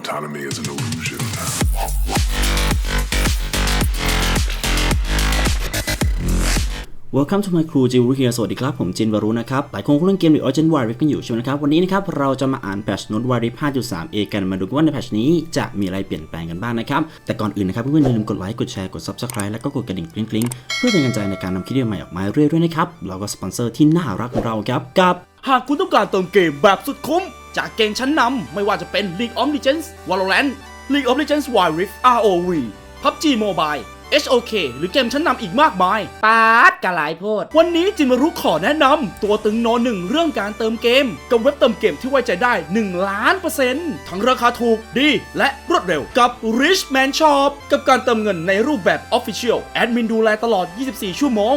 Autonomy is an illusion. Welcome to my crew จิวรุเฮียสวัสดีครับ ผมจินวารุนะครับ หลายคนคงเล่นเกม The Origin War Rift กันอยู่ใช่ไหมครับ วันนี้นะครับ เราจะมาอ่านแพทชโน้ต War Rift 5.3a กันมาดูกันว่าในแพทชนี้จะมีอะไรเปลี่ยนแปลงกันบ้างนะครับ แต่ก่อนอื่นนะครับ เพื่อนๆอย่าลืมกดไลค์ กดแชร์ กด Subscribe แล้วก็กดกระดิ่งกริ๊งๆ เพื่อเป็นกำลังใจในการนำคลิปใหม่ออกมาเรื่อยๆด้วยนะครับแล้วก็สปอนเซอร์ที่น่ารักของเราครับกับ หากคุณต้องการเติมเกมแบบสุดคุ้ม จากเกมชั้นนำไม่ว่าจะเป็น League of Legends Valorant League of Legends Wild Rift ROV PUBG Mobile HOK หรือเกมชั้นนำอีกมากมายปาดกะหลายโพด วันนี้จินมารุขอแนะนำตัวตึงโนหนึ่งเรื่องการเติมเกม กับเว็บเติมเกมที่ไว้ใจได้ 1 ล้านเปอร์เซ็นต์ทั้งราคาถูกดีและรวดเร็วกับ Richman Shop กับการเติมเงินในรูปแบบ Official แอดมินดูแลตลอด 24 ชั่วโมง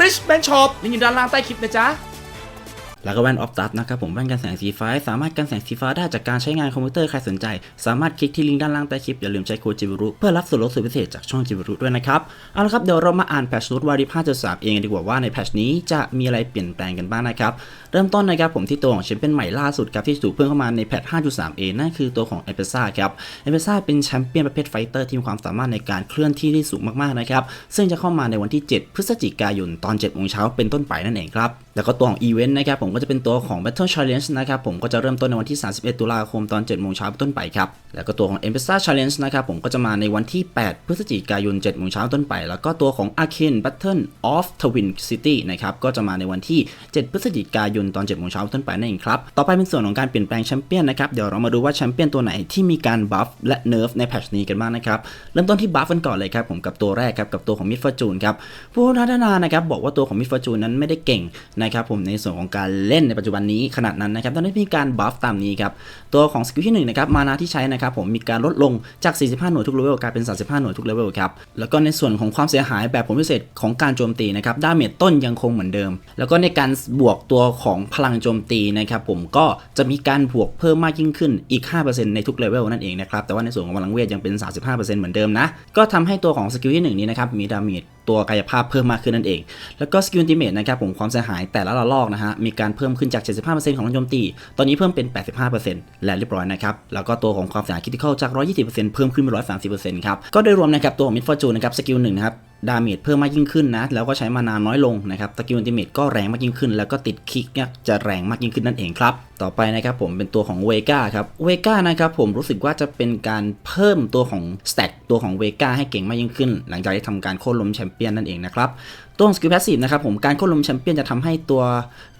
Richman Shop ลิงก์อยู่ด้านล่างใต้คลิปนะจ๊ะ แล้วก็แว่นออฟตัดนะครับผมแว่นกันแสงสีฟ้า สามารถกันแสงสีฟ้าได้จากการใช้งานคอมพิวเตอร์ใครสนใจ สามารถคลิกที่ลิงก์ด้านล่างใต้คลิปอย่าลืมใช้โค้ดจิวรุเพื่อรับส่วนลดสุดพิเศษจากช่องจิวรุด้วยนะครับเอาละครับเดี๋ยวเรามาอ่านแพทชโน้ตวารี5.3เองดีกว่าว่าในแพทชนี้จะมีอะไรเปลี่ยนแปลงกันบ้างนะครับเริ่มต้นนะครับผมที่ตัวของแชมเปี้ยนใหม่ล่าสุดครับที่ถูกเพิ่มเข้ามาในแพท 5.3a นั่นคือตัวของเอเปซ่าครับเอเปซ่าเป็นแชมเปี้ยนประเภทไฟเตอร์ที่มีความสามารถในการเคลื่อนที่ได้สูงมากๆนะครับซึ่งจะเข้ามาในวันที่ 7 พฤศจิกายนตอน7โมงเช้าเป็นต้นไปนั่นเองครับแล้วก็ตัวของอีเวนต์นะครับผมก็จะเป็นตัวของ Battle Challenge นะครับผมก็จะเริ่มต้นในวันที่ 31 ตุลาคมตอน7โมงเช้าต้นไปครับ แล้วก็ตัวของ e m p e s a Challenge นะครับผมก็จะมาในวันที่ 8 พฤศจิกายน7โมงเช้าต้นไป แล้วก็ตัวของ Arcane Battle of Twin City นะครับก็จะมาในวันที่ 7 พฤศจิกายนตอน7โมงเช้าต้นไปนั่นเองครับ ต่อไปเป็นส่วนของการเปลี่ยนแปลงแชมเปี้ยนนะครับเดี๋ยวเรามาดูว่าแชมเปี้ยนตัวไหนที่มีการบัฟและเนิร์ฟในแพทชนี้กันบ้างนะครับเริ่มต้นที่บัฟกันก่อนเลยครับผมกับตัวแรกครับกับตัวของมิดฟอร์จูนครับผู้พัฒนานะครับบอกว่าตัวของมิดฟอร์จูนนั้นไม่ได้เก่งนะครับผมในส่วนของการเล่นในปัจจุบันนี้ขนาดนั้นนะครับตอนนี้มีการบัฟตามนี้ครับตัวของสกิลที่1นะครับมานาที่ใช้นะครับผมมีการลดลงจาก 45 หน่วยทุกเลเวลกลายเป็น 35 หน่วยทุกเลเวลครับแล้วก็ในส่วนของความเสียหายแบบผลพิเศษของการโจมตีนะครับดาเมจต้นยังคงเหมือนเดิม แล้วก็ในการบวกตัวของพลังโจมตีนะครับผมก็จะมีการบวกเพิ่มมากยิ่งขึ้นอีก 5%ในทุกเลเวลนั่นเองนะครับแต่ว่าในส่วนของพลังเวทยังเป็น 35%เหมือนเดิมนะก็ทำให้ตัวของสกิลที่1นี้นะครับมีดาเมจ ตัวกายภาพเพิ่มมากขึ้นนั่นเอง แล้วก็สกิลอันติเมทนะครับผมความเสียหายแต่ละระลอกนะฮะมีการเพิ่มขึ้นจาก 75%ของลังโจมตี ตอนนี้เพิ่มเป็น 85%และเรียบร้อยนะครับแล้วก็ตัวของความเสียหายคริติคอลจาก 120%เพิ่มขึ้นเป็น130%ครับก็โดยรวมนะครับตัวของมิดฟอร์จูนนะครับสกิลหนึ่งนะครับ ดาเมจเพิ่มมากยิ่งขึ้นนะ แล้วก็ใช้มานานน้อยลงนะครับสกิลอันติเมทก็แรงมากยิ่งขึ้น แล้วก็ติดคิกเนี่ยจะแรงมากยิ่งขึ้นนั่นเองครับ ต่อไปนะครับผมเป็นตัวของเวก้าครับเวก้านะครับผมรู้สึกว่าจะเป็นการเพิ่มตัวของสแต็กตัวของเวก้าให้เก่งมากยิ่งขึ้น หลังจากที่ทำการโค่นล้มแชมเปี้ยนนั่นเองนะครับ ตัวของสกิลแพสซีฟนะครับผมการโค่นล้มแชมเปี้ยนจะทำให้ตัว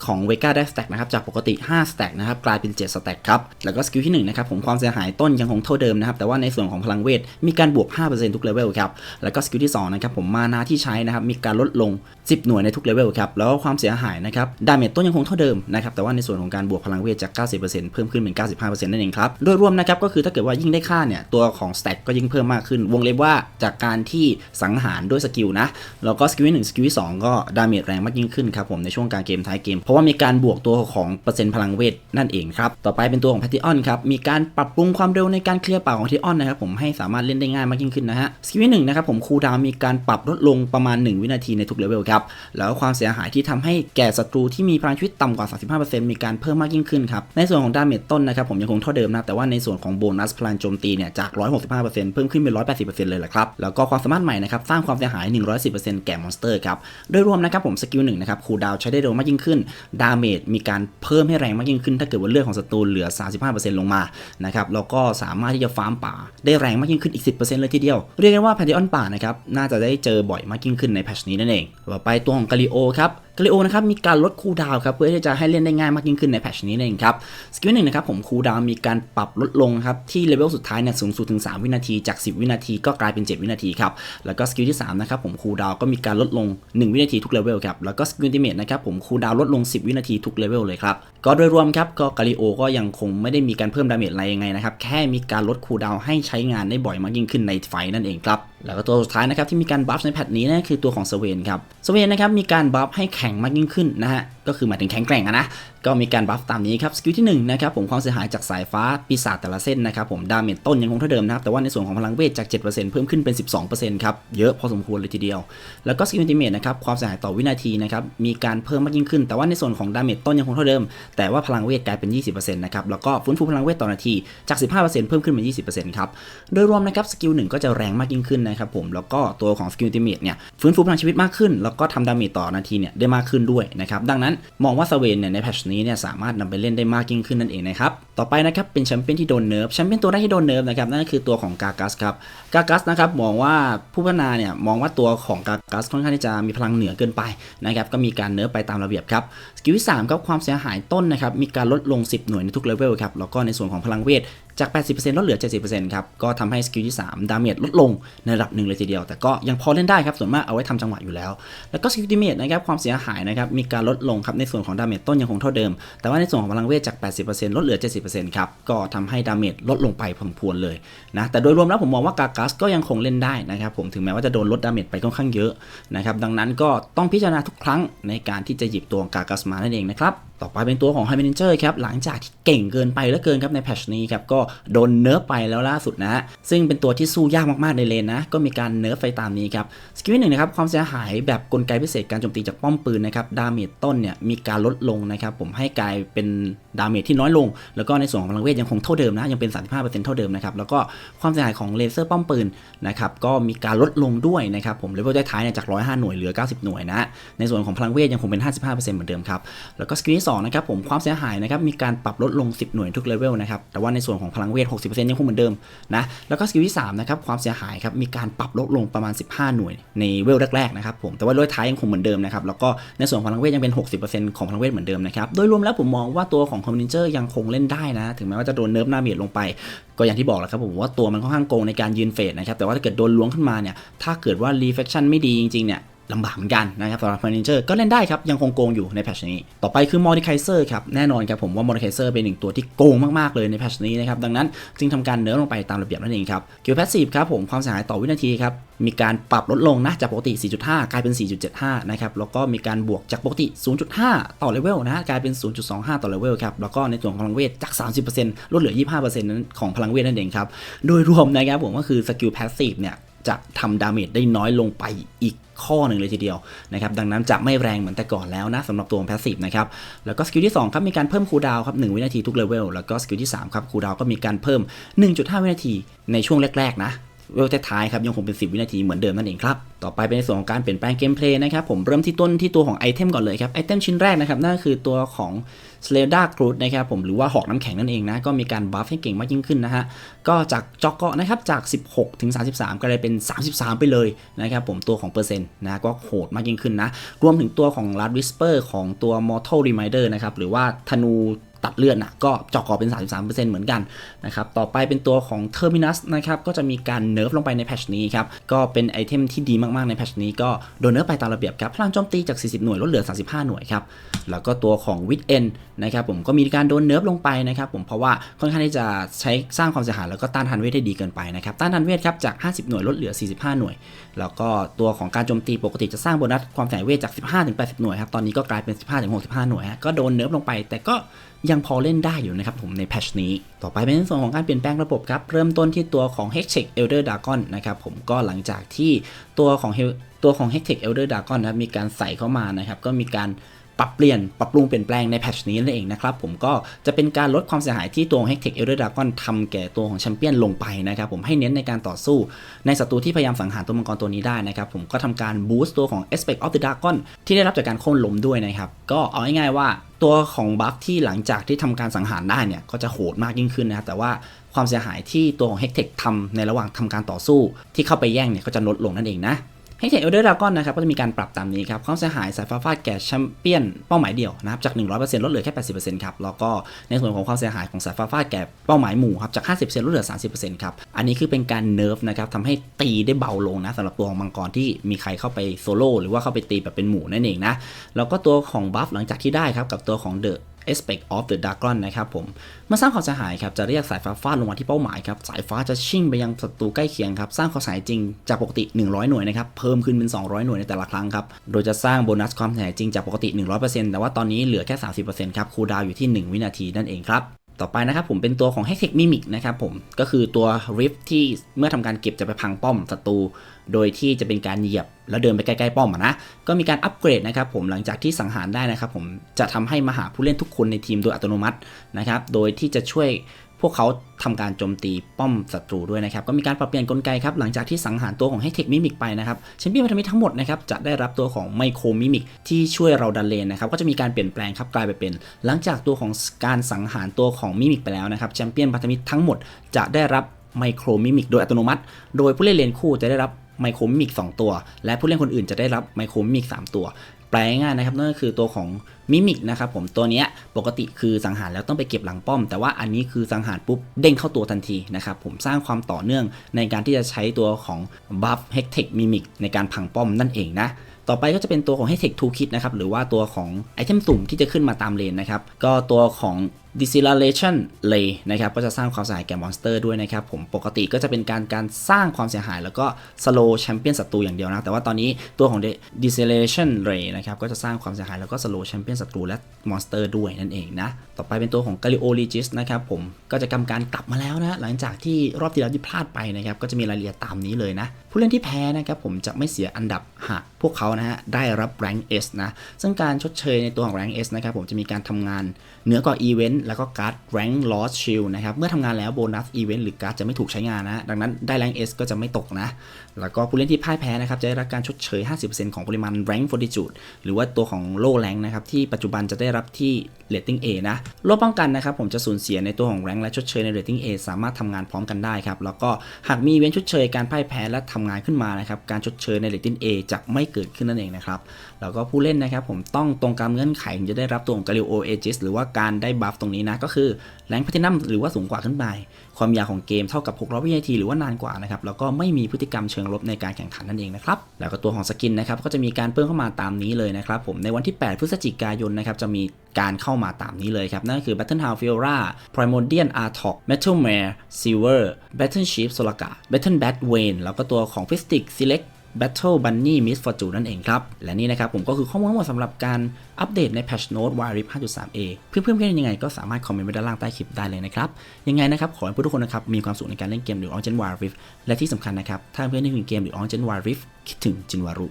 ของเวกาได้สแต็กนะครับจากปกติ5สแต็กนะครับกลายเป็น7สแต็กครับแล้วก็สกิลที่1นะครับผมความเสียหายต้นยังคงเท่าเดิมนะครับแต่ว่าในส่วนของพลังเวทมีการบวก 5%ทุกเลเวลครับแล้วก็สกิลที่2นะครับผมมานาที่ใช้นะครับมีการลดลง 10 หน่วยในทุกเลเวลครับแล้วก็ความเสียหายนะครับดาเมจต้นยังคงเท่าเดิมนะครับแต่ว่าในส่วนของการบวกพลังเวทจาก 90%เพิ่มขึ้นเป็น 95%นั่นเองครับโดยรวมนะครับก็คือถ้าเกิดว่ายิ่งได้ค่าเนี่ยตัวของสแต็กก็ยิ่งเพิ่มมากขึ้นวงเล็บว่าจากการที่สังหารด้วยสกิลนะแล้วก็สกิลที่หนึ่งสกิลที่สองก็ดาเมจแรงมากยิ่งขึ้นครับผมในช่วงกลางเกมท้ายเกม เพราะว่ามีการบวกตัวของเปอร์เซ็นต์พลังเวทนั่นเองครับต่อไปเป็นตัวของแพทิออนครับมีการปรับปรุงความเร็วในการเคลียร์ป่าของแพทิออนนะครับผมให้สามารถเล่นได้ง่ายมากยิ่งขึ้นนะฮะสกิลที่หนึ่งนะครับผมคูดาวมีการปรับลดลงประมาณ 1 วินาทีในทุกเลเวลครับแล้วความเสียหายที่ทำให้แก่ศัตรูที่มีพลังชีวิตต่ำกว่า 35%มีการเพิ่มมากยิ่งขึ้นครับในส่วนของดาเมจต้นนะครับผมยังคงเท่าเดิมนะแต่ว่าในส่วนของโบนัสพลังโจมตีเนี่ยจาก 165%เพิ่มขึ้นเป็น 180%เลยแหละครับแล้วก็ความสามารถใหม่นะครับสร้างความเสียหาย 110%แก่มอนสเตอร์ครับโดยรวมนะครับผมสกิลหนึ่งนะครับคูดาวใช้ได้เร็วมากยิ่งขึ้น ดาเมจมีการเพิ่มให้แรงมากยิ่งขึ้น ถ้าเกิดว่าเลือดของศัตรูเหลือ 35%ลงมานะครับแล้วก็สามารถที่จะฟาร์มป่าได้แรงมากยิ่งขึ้นอีก 10%เลยทีเดียว เรียกได้ว่าแพนดิออนป่านะครับน่าจะได้เจอบ่อยมากยิ่งขึ้นในแพชนี้นั่นเองต่อไปตัวของกาลิโอครับ กาลิโอนะครับมีการลดคูลดาวครับเพื่อที่จะให้เล่นได้ง่ายมากยิ่งขึ้นในแพทชนี้นั่นเองครับสกิลหนึ่งนะครับผมคูลดาวมีการปรับลดลงครับที่เลเวลสุดท้ายเนี่ยสูงสุดถึง 3 วินาทีจาก 10 วินาทีก็กลายเป็น 7 วินาทีครับแล้วก็สกิลที่3นะครับผมคูลดาวก็มีการลดลง 1 วินาทีทุกเลเวลครับแล้วก็สกิลติเมทนะครับผมคูลดาวลดลง 10 วินาทีทุกเลเวลเลยครับก็โดยรวมครับก็กาลิโอก็ยังคงไม่ได้มีการเพิ่มดาเมจอะไรยังไงนะครับแค่มีการลดคูลดาวให้ใช้งานได้บ่อยมากยิ่งขึ้นในไฟนั่นเองครับ แล้วก็ตัวสุดท้ายนะครับที่มีการบัฟในแพทนี้นะคือตัวของสเวนครับสเวนนะครับมีการบัฟให้แข็งมากยิ่งขึ้นนะฮะ ก็คือหมายถึงแข็งแกร่งอะนะ ก็มีการบัฟตามนี้ครับ สกิลที่1นะครับผมความเสียหายจากสายฟ้าปีศาจแต่ละเส้นนะครับผมดาเมจต้นยังคงเท่าเดิมนะครับ แต่ว่าในส่วนของพลังเวทจาก 7%เพิ่มขึ้นเป็น 12%ครับ เยอะพอสมควรเลยทีเดียว แล้วก็สกิลอัลติเมทนะครับความเสียหายต่อวินาทีนะครับมีการเพิ่มมากยิ่งขึ้น แต่ว่าในส่วนของดาเมจต้นยังคงเท่าเดิม แต่ว่าพลังเวทกลายเป็น 20%นะครับแล้วก็ฟื้นฟูพลังเวทต่อนาทีจาก 15%เพิ่มขึ้นเป็น20%ครับโดยรวมนะครับสกิลหนึ่งก็จะแรงมากยิ่งขึ้นนะครับผมแล้วก็ตัวของสกิลอัลติเมทเนี่ยฟื้นฟูพลังชีวิตมากขึ้น แล้วก็ทำดาเมจต่อนาทีเนี่ยได้มากขึ้นด้วยนะครับดังนั้นมองว่าสเวนเนี่ยในแพทชนี้เนี่ยสามารถนำไปเล่นได้มากยิ่งขึ้นนั่นเองนะครับต่อไปนะครับเป็นแชมเปี้ยนที่โดนเนิร์ฟแชมเปี้ยนตัวแรกที่โดนเนิร์ฟนะครับนั่นก็คือตัวของกากัสครับกากัสนะครับมองว่าผู้พัฒนาเนี่ยมองว่าตัวของกากัสค่อนข้างที่จะมีพลังเหนือเกินไปนะครับก็มีการเนิร์ฟไปตามระเบียบครับสกิลที่3ครับความเสียหายต้นนะครับมีการลดลง 10 หน่วยในทุกเลเวลครับแล้วก็ในส่วนของพลังเวท จาก 80%ลดเหลือ 70%ครับ ก็ทำให้สกิลที่ 3 ดาเมจลดลงในระดับหนึ่งเลยทีเดียว แต่ก็ยังพอเล่นได้ครับ ส่วนมากเอาไว้ทำจังหวะอยู่แล้ว แล้วก็สกิลติเมทนะครับ ความเสียหายนะครับ มีการลดลงครับ ในส่วนของดาเมจต้นยังคงเท่าเดิม แต่ว่าในส่วนของพลังเวทจาก 80%ลดเหลือ 70%ครับ ก็ทำให้ดาเมจลดลงไปพอสมควรเลยนะ แต่โดยรวมแล้วผมมองว่ากากัสก็ยังคงเล่นได้นะครับผม ถึงแม้ว่าจะโดนลดดาเมจไปค่อนข้างเยอะนะครับ ดังนั้นก็ต้องพิจารณาทุกครั้งในการที่จะหยิบตัวกากัสมานั่นเองนะครับต่อไปเป็นตัวของ High Manager ครับหลังจากที่เก่งเกินไปแล้วเกินครับในแพชนี้ครับก็โดนเนิร์ฟไปแล้วล่าสุดนะซึ่งเป็นตัวที่สู้ยากมากๆในเลนนะก็มีการเนิร์ฟไปตามนี้ครับสกิลหนึ่งนะครับความเสียหายแบบกลไกพิเศษการโจมตีจากป้อมปืนนะครับดาเมจต้นเนี่ยมีการลดลงนะครับผมให้กลายเป็นดาเมจที่น้อยลง แล้วก็ในส่วนของพลังเวทยังคงเท่าเดิมนะยังเป็น 35%เท่าเดิมนะครับแล้วก็ความเสียหายของเลเซอร์ป้อมปืนนะครับก็มีการลดลงด้วยนะครับผมเลเวลท้ายเนี่ยจาก 105 หน่วยเหลือ 90 หน่วยนะในส่วนของพลังเวทยังคงเป็น 55%เหมือนเดิมครับแล้วก็สกิลที่2นะครับผมความเสียหายนะครับมีการปรับลดลง 10 หน่วยทุกเลเวลนะครับแต่ว่าในส่วนของพลังเวท 60%ยังคงเหมือนเดิมนะแล้วก็สกิลที่3นะครับความเสียหายครับมีการปรับลดลงประมาณ 15 หน่วยในเวลแรกๆนะครับผมแต่ว่าเลเวลท้ายยังคงเหมือนเดิมนะครับแล้วก็ในส่วนของพลังเวทยังเป็น 60%ของพลังเวทเหมือนเดิมนะครับโดยรวมแล้วผมมองว่าตัวของคอมมินเจอร์ยังคงเล่นได้นะ ถึงแม้ว่าจะโดนเนิร์ฟหน้าเมียดลงไป ก็อย่างที่บอกแล้วครับผมว่าตัวมันค่อนข้างโกงในการยืนเฟดนะครับแต่ว่าถ้าเกิดโดนล้วงขึ้นมาเนี่ยถ้าเกิดว่ารีเฟคชั่นไม่ดีจริงๆเนี่ย ลำบากเหมือนกันนะครับสำหรับ Furniture ก็เล่นได้ครับยังคงโกงอยู่ในแพทชนี้ ต่อไปคือ Mordekaiser ครับแน่นอนครับผมว่า Mordekaiser เป็นหนึ่งตัวที่โกงมากๆเลยในแพทชนี้นะครับดังนั้นจึงทำการเนื้อลงไปตามระเบียบนั่นเองครับเกี่ยวแพสซีฟครับผมความเสียหายต่อวินาทีครับมีการปรับลดลงนะจากปกติ 4.5 กลายเป็น 4.75 นะครับ แล้วก็มีการบวกจากปกติ 0.5 ต่อเลเวลนะกลายเป็น 0.25 ต่อเลเวลครับ แล้วก็ในส่วนของพลังเวทจาก 30%ลดเหลือ 25%นั้นของพลังเวทนั่นเองครับ โดยรวมนะครับผมก็คือสกิลแพสซีฟเนี่ย จะทำดาเมจได้น้อยลงไปอีกข้อหนึ่งเลยทีเดียวนะครับดังนั้นจะไม่แรงเหมือนแต่ก่อนแล้วนะสำหรับตัวของแพสซีฟนะครับแล้วก็สกิลที่2ครับมีการเพิ่มคูลดาวครับ1วินาทีทุกเลเวลแล้วก็สกิลที่3ครับคูลดาวก็มีการเพิ่ม 1.5 วินาทีในช่วงแรกๆนะ เวลท้ายครับยังคงเป็น 10 วินาทีเหมือนเดิมนั่นเองครับ ต่อไปเป็นในส่วนของการเปลี่ยนแปลงเกมเพลย์นะครับผมเริ่มที่ต้นที่ตัวของไอเทมก่อนเลยครับไอเทมชิ้นแรกนะครับนั่นคือตัวของ s l a d a c r u d นะครับผมหรือว่าหอกน้ำแข็งนั่นเองนะก็มีการบัฟให้เก่งมากยิ่งขึ้นนะฮะก็จากจ็อกเกาะนะครับจาก 16 ถึง 33 ก็เลยเป็น 33 ไปเลยนะครับผมตัวของเปอร์เซ็นต์นะก็โหดมากยิ่งขึ้นนะรวมถึงตัวของ Last Whisper ของตัว Mortal Reminder นะครับหรือว่าธนู ตัดเลือดนะก็เจาะกอเป็น 33%เหมือนกันนะครับต่อไปเป็นตัวของ Terminus นะครับก็จะมีการเนิร์ฟลงไปในแพชนี้ครับก็เป็นไอเทมที่ดีมากๆในแพชนี้ก็โดนเนิร์ฟไปตามระเบียบครับพลังโจมตีจาก 40 หน่วยลดเหลือ 35 หน่วยครับแล้วก็ตัวของ Wit End นะครับผมก็มีการโดนเนิร์ฟลงไปนะครับผมเพราะว่าค่อนข้างที่จะใช้สร้างความเสียหายแล้วก็ต้านทานเวทได้ดีเกินไปนะครับต้านทานเวทครับจาก 50 หน่วยลดเหลือ 45 หน่วย แล้วก็ตัวของการโจมตีปกติจะสร้างโบนัสความเสียหายเวทจาก 15 ถึง 80 หน่วยครับตอนนี้ก็กลายเป็น 15 ถึง 65 หน่วยฮะก็โดนเนิร์ฟลงไปแต่ก็ ยังพอเล่นได้อยู่นะครับผมในแพชนี้ ต่อไปเป็นส่วนของการเปลี่ยนแปลงระบบครับ เริ่มต้นที่ตัวของ h e x t e c Elder Dragon นะครับผมก็หลังจากที่ตัวของตัวของ h e x t e c Elder Dragon นะครับมีการใส่เข้ามานะครับก็มีการ ปรับเปลี่ยนปรับปรุงเปลี่ยนแปลงในแพทชนี้นั่นเองนะครับผมก็จะเป็นการลดความเสียหายที่ตัว h e x t e c h Elder Dragon ทำแก่ตัวของแชมเปี้ยนลงไปนะครับผมให้เน้นในการต่อสู้ในศัตรูที่พยายามสังหารตัวมังกรตัวนี้ได้นะครับผมก็ทำการบูสต์ตัวของ Aspect of the Dragon ที่ได้รับจากการโค่นล้มด้วยนะครับก็เอาง่ายๆว่าตัวของบัฟที่หลังจากที่ทำการสังหารได้เนี่ยก็จะโหดมากยิ่งขึ้นนะครับแต่ว่าความเสียหายที่ตัวของ h e c t e c h ทำในระหว่างทำการต่อสู้ ที่เข้าไปแย่งเนี่ยก็จะลดลงนั่นเองนะ ให้เทคเอลเดอร์ดากอนนะครับก็จะมีการปรับตามนี้ครับความเสียหายสายฟ้าฟาดแก่แชมเปี้ยนเป้าหมายเดียวนะครับจาก 100%ลดเหลือแค่80%ครับแล้วก็ในส่วนของความเสียหายของสายฟ้าฟาดแก่เป้าหมายหมู่ครับจาก 50%ลดเหลือ 30%ครับอันนี้คือเป็นการเนิร์ฟนะครับทำให้ตีได้เบาลงนะสำหรับตัวของมังกรที่มีใครเข้าไปโซโล่หรือว่าเข้าไปตีแบบเป็นหมู่นั่นเองนะแล้วก็ตัวของบัฟหลังจากที่ได้ครับกับตัวของ The Aspect of the Dragon นะครับผมเมื่อสร้างความเสียหายครับจะเรียกสายฟ้าฟาดลงมาที่เป้าหมายครับสายฟ้าจะชิ่งไปยังศัตรูใกล้เคียงครับสร้างความเสียหายจริงจากปกติ 100 หน่วยนะครับเพิ่มขึ้นเป็น 200 หน่วยในแต่ละครั้งครับโดยจะสร้างโบนัสความเสียหายจริงจากปกติ 100%แต่ว่าตอนนี้เหลือแค่ 30%ครับคูลดาวอยู่ที่ 1 วินาทีนั่นเองครับ ต่อไปนะครับผมเป็นตัวของ h e x t e c Mimic นะครับผมก็คือตัว Rift ที่เมื่อทำการเก็บจะไปพังป้อมศัตรู โดยที่จะเป็นการเหยียบแล้วเดินไปใกล้ๆป้อมนะก็มีการอัปเกรดนะครับผมหลังจากที่สังหารได้นะครับผมจะทำให้มหาผู้เล่นทุกคนในทีมโดยอัตโนมัตินะครับโดยที่จะช่วย พวกเขาทำการโจมตีป้อมศัตรูด้วยนะครับ ก็มีการปรับเปลี่ยนกลไกครับ หลังจากที่สังหารตัวของให้เทคมิมิกไปนะครับแชมเปี้ยนพันธมิตรทั้งหมดนะครับจะได้รับตัวของไมโครมิมิกที่ช่วยเราดันเลนนะครับ ก็จะมีการเปลี่ยนแปลงครับกลายไปเป็น หลังจากตัวของการสังหารตัวของมิมิกไปแล้วนะครับแชมเปี้ยนพันธมิตรทั้งหมดจะได้รับไมโครมิมิกโดยอัตโนมัติ โดยผู้เล่นเลนคู่จะได้รับไมโครมิมิก2ตัว และผู้เล่นคนอื่นจะได้รับไมโครมิมิก3ตัว แปลง่ายนะครับนั่นก็คือตัวของมิมิกนะครับผมตัวเนี้ยปกติคือสังหารแล้วต้องไปเก็บหลังป้อม แต่ว่าอันนี้คือสังหารปุ๊บเด้งเข้าตัวทันทีนะครับผมสร้างความต่อเนื่องในการที่จะใช้ตัวของบัฟเฮกเทคมิมิกในการพังป้อมนั่นเองนะต่อไปก็จะเป็นตัวของ h e t e c Toolkit นะครับหรือว่าตัวของไอเทมสุ่มที่จะขึ้นมาตามเลนนะครับก็ตัวของ Deceleration Ray นะครับก็จะสร้างความเสียหายแก่มอนสเตอร์ด้วยนะครับผมปกติก็จะเป็นการการสร้างความเสียหายแล้วก็ slow champion ศัตรูอย่างเดียวนะ แต่ว่าตอนนี้ตัวของ Deceleration Ray นะครับก็จะสร้างความเสียหายแล้วก็ slow champion ศัตรูและมอนสเตอร์ด้วยนั่นเองนะ ต่อไปเป็นตัวของ Galio Regis นะครับผมก็จะกำการกลับมาแล้วนะ หลังจากที่รอบที่แล้วที่พลาดไปนะครับก็จะมีรายละเอียดตามนี้เลยนะ ผู้เล่นที่แพ้นะครับผมจะไม่เสียอันดับหากพวกเขานะฮะได้รับ rank S นะซึ่งการชดเชยในตัวของ rank S นะครับผมจะมีการทำงานเหนือกว่าอีเวนต์แล้วก็การ์ด rank loss shield นะครับ เมื่อทำงานแล้วโบนัสอีเวนต์หรือการ์ดจะไม่ถูกใช้งานนะ ดังนั้นได้ rank S ก็จะไม่ตกนะ แล้วก็ผู้เล่นที่พ่ายแพ้นะครับ จะได้รับการชดเชย 50%ของปริมาณ rank fortitude หรือว่าตัวของโล่ rank นะครับ ที่ปัจจุบันจะได้รับที่ rating A นะโลป้องกันนะครับ ผมจะสูญเสียในตัวของ rank และชดเชยใน rating A สามารถทำงานพร้อมกันได้ครับ แล้วก็หากมีเว้นชดเชยการพ่ายแพ้และทำงานขึ้นมานะครับ การชดเชยใน rating A จะไม่เกิดขึ้นนั่นเองนะครับ แล้วก็ผู้เล่นนะครับ ผมต้องตรงตามเงื่อนไขถึงจะได้รับตัวของ Galio Aegis หรือว่าการได้บัฟตรงนี้นะ ก็คือแรงพัฒนัมหรือว่าสูงกว่าขึ้นไป ความยาวของเกมเท่ากับ 600 วินาทีหรือว่านานกว่านะครับ แล้วก็ไม่มีพฤติกรรมเชิงลบในการแข่งขันนั่นเองนะครับ แล้วก็ตัวของสกินนะครับ ก็จะมีการเพิ่มเข้ามาตามนี้เลยนะครับผมในวันที่ 8 พฤศจิกายนนะครับจะมีการเข้ามาตามนี้เลยครับ นั่นก็คือ Battlehound Fiora Primordial Artok Metal Mare Silver Battle Chief Solaka Battle Bat Wayne แล้วก็ตัวของ Fistic Select Battle Bunny Miss Fortune นั่นเองครับ และนี่นะครับผมก็คือข้อมูลทั้งหมดสำหรับการอัปเดตใน Patch Note Wirip 5.3a เพื่อนๆเพื่อนยังไงก็สามารถคอมเมนต์ไว้ด้านล่างใต้คลิปได้เลยนะครับ ยังไงนะครับ ขอให้ทุกคนนะครับ มีความสุขในการเล่นเกมหรือ Origin Wirip และที่สำคัญนะครับ ถ้าเพื่อนนึกถึงเกมหรือ Origin Wirip คิดถึงจินวารุ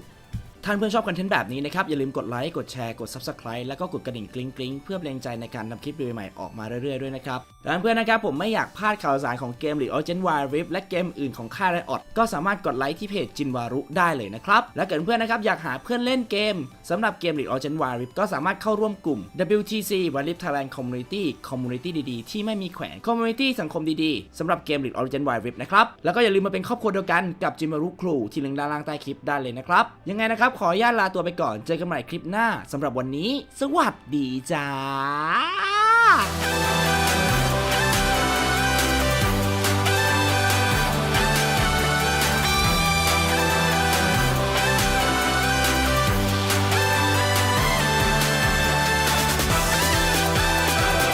ท่านเพื่อนชอบคอนเทนต์แบบนี้นะครับ อย่าลืมกดไลค์ กดแชร์ กด Subscribe แล้วก็กดกระดิ่งกริ๊งกริ๊งเพื่อเป็นแรงใจในการนำคลิปใหม่ๆออกมาเรื่อยๆด้วยนะครับดังนั้นเพื่อนนะครับผมไม่อยากพลาดข่าวสารของเกมหรือ Origin Wild Rift และเกมอื่นของค่ายไรออดก็สามารถกดไลค์ที่เพจจินวารุได้เลยนะครับและเกิดเพื่อนนะครับอยากหาเพื่อนเล่นเกมสำหรับเกมหรือ Origin Wild Rift ก็สามารถเข้าร่วมกลุ่ม WTC Wild Rift Thailand Community Community ดีๆ ที่ไม่มีแขวน Community สังคมดีๆสำหรับเกมหรือ Origin Wild Rift นะครับแล้วก็อย่าลืมมาเป็นครอบครัวเดียวกันกับจินวารุครูที่ลิงก์ด้านล่างใต้คลิปได้เลยนะครับยังไงนะครับขออนุญาตลาตัวไปก่อน เจอกันใหม่คลิปหน้าสำหรับวันนี้ สวัสดีจ้า